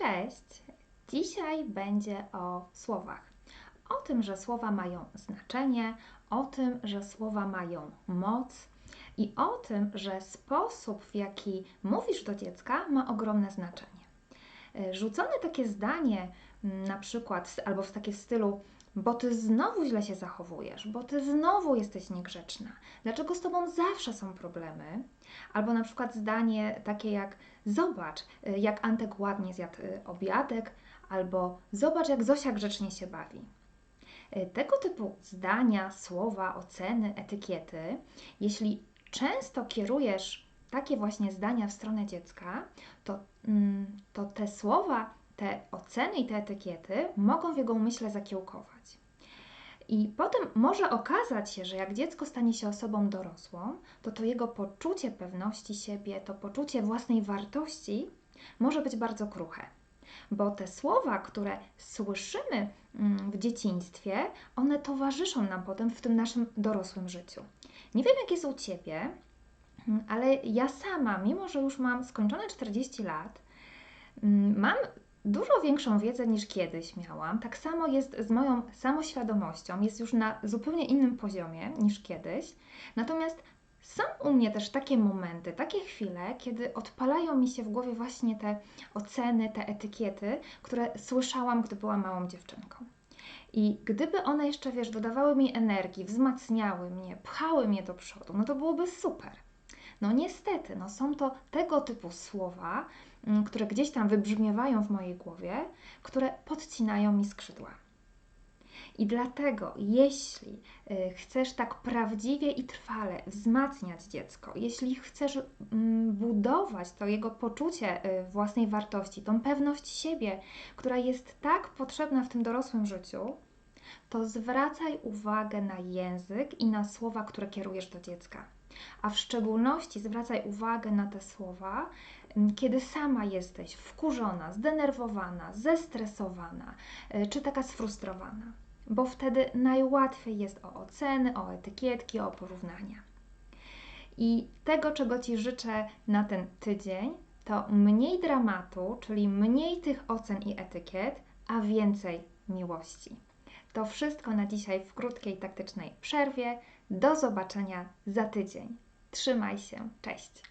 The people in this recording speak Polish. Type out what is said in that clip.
Cześć! Dzisiaj będzie o słowach. O tym, że słowa mają znaczenie, o tym, że słowa mają moc i o tym, że sposób, w jaki mówisz do dziecka, ma ogromne znaczenie. E, rzucone takie zdanie, mm, na przykład, albo w takie stylu, bo ty znowu źle się zachowujesz, bo ty znowu jesteś niegrzeczna. Dlaczego z tobą zawsze są problemy? Albo na przykład zdanie takie jak zobacz, y, jak Antek ładnie zjadł y, obiadek, albo zobacz, jak Zosia grzecznie się bawi. Y, tego typu zdania, słowa, oceny, etykiety, jeśli często kierujesz takie właśnie zdania w stronę dziecka, to, mm, to te słowa te oceny i te etykiety mogą w jego umyśle zakiełkować. I potem może okazać się, że jak dziecko stanie się osobą dorosłą, to to jego poczucie pewności siebie, to poczucie własnej wartości może być bardzo kruche. Bo te słowa, które słyszymy mm, w dzieciństwie, one towarzyszą nam potem w tym naszym dorosłym życiu. Nie wiem, jak jest u ciebie, mm, ale ja sama, mimo że już mam skończone 40 lat, mm, mam dużo większą wiedzę niż kiedyś miałam. Tak samo jest z moją samoświadomością, jest już na zupełnie innym poziomie niż kiedyś. Natomiast są u mnie też takie momenty, takie chwile, kiedy odpalają mi się w głowie właśnie te oceny, te etykiety, które słyszałam, gdy byłam małą dziewczynką. I gdyby one jeszcze, wiesz, dodawały mi energii, wzmacniały mnie, pchały mnie do przodu, no to byłoby super. No niestety, no są to tego typu słowa, mm, które gdzieś tam wybrzmiewają w mojej głowie, które podcinają mi skrzydła. I dlatego, jeśli y, chcesz tak prawdziwie i trwale wzmacniać dziecko, jeśli chcesz mm, budować to jego poczucie y, własnej wartości, tą pewność siebie, która jest tak potrzebna w tym dorosłym życiu, to zwracaj uwagę na język i na słowa, które kierujesz do dziecka a w szczególności zwracaj uwagę na te słowa, kiedy sama jesteś wkurzona, zdenerwowana, zestresowana y, czy taka sfrustrowana, bo wtedy najłatwiej jest o oceny, o etykietki, o porównania. I tego, czego Ci życzę na ten tydzień, to mniej dramatu, czyli mniej tych ocen i etykiet, a więcej miłości. To wszystko na dzisiaj w krótkiej taktycznej przerwie. Do zobaczenia za tydzień. Trzymaj się. Cześć.